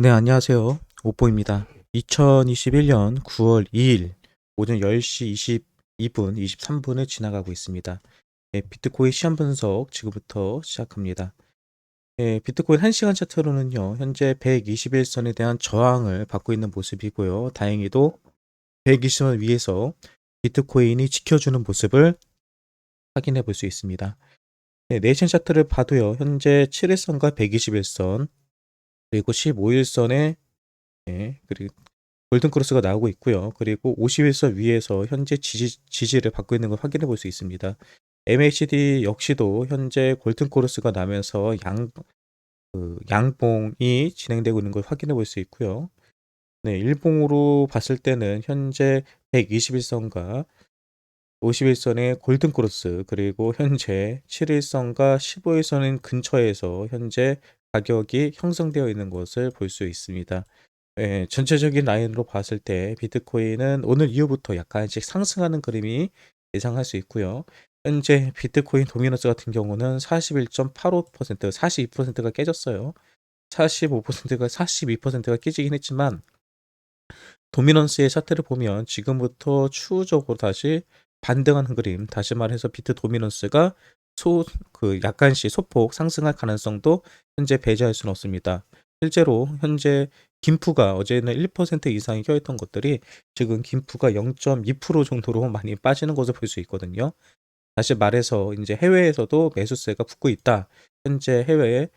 네, 안녕하세요. 오뽀입니다. 2021년 9월 2일 오전 10시 22분, 23분을 지나가고 있습니다. 네, 비트코인 시험 분석 지금부터 시작합니다. 네, 비트코인 1시간 차트로는요, 현재 121선에 대한 저항을 받고 있는 모습이고요. 다행히도 120선 위에서 비트코인이 지켜주는 모습을 확인해 볼 수 있습니다. 네, 네이션 차트를 봐도요, 현재 7일선과 121선, 그리고 15일선에 네, 그리고 골든 크로스가 나오고 있고요. 그리고 50일선 위에서 현재 지지, 지지를 받고 있는 걸 확인해 볼 수 있습니다. MACD 역시도 현재 골든 크로스가 나면서 양, 그 양봉이 진행되고 있는 걸 확인해 볼 수 있고요. 네, 일봉으로 봤을 때는 현재 121선과 51선의 골든 크로스 그리고 현재 7일선과 15일선 근처에서 현재 가격이 형성되어 있는 것을 볼 수 있습니다. 예, 전체적인 라인으로 봤을 때 비트코인은 오늘 이후부터 약간씩 상승하는 그림이 예상할 수 있고요. 현재 비트코인 도미너스 같은 경우는 41.85%, 42%가 깨졌어요. 45%가 42%가 깨지긴 했지만 도미넌스의 차트를 보면 지금부터 추후적으로 다시 반등하는 그림, 다시 말해서 비트 도미넌스가 소, 그 약간씩 소폭 상승할 가능성도 현재 배제할 수는 없습니다. 실제로 현재 김프가 어제는 1% 이상이 껴있던 것들이 지금 김프가 0.2% 정도로 많이 빠지는 것을 볼 수 있거든요. 다시 말해서 이제 해외에서도 매수세가 붙고 있다. 현재 해외에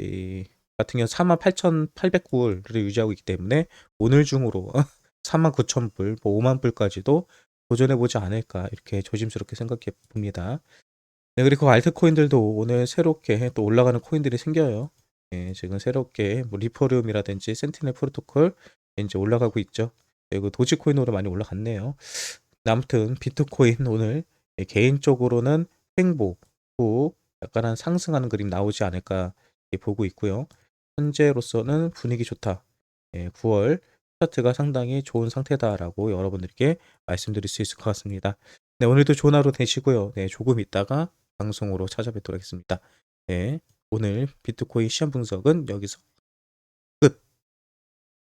이 같은 경우 48,800불을 유지하고 있기 때문에 오늘 중으로 49,000불, 뭐 5만 불까지도 도전해 보지 않을까 이렇게 조심스럽게 생각해 봅니다. 네, 그리고 알트코인들도 오늘 새롭게 또 올라가는 코인들이 생겨요. 예, 지금 새롭게 뭐 리퍼리움이라든지 센티넬 프로토콜 이제 올라가고 있죠. 그리고 도지코인으로 많이 올라갔네요. 아무튼 비트코인 오늘 예, 개인적으로는 횡보 후 약간한 상승하는 그림 나오지 않을까 예, 보고 있고요. 현재로서는 분위기 좋다. 예, 9월 차트가 상당히 좋은 상태다라고 여러분들께 말씀드릴 수 있을 것 같습니다. 네, 오늘도 좋은 하루 되시고요. 네, 조금 있다가 방송으로 찾아뵙도록 하겠습니다. 네, 오늘 비트코인 시험 분석은 여기서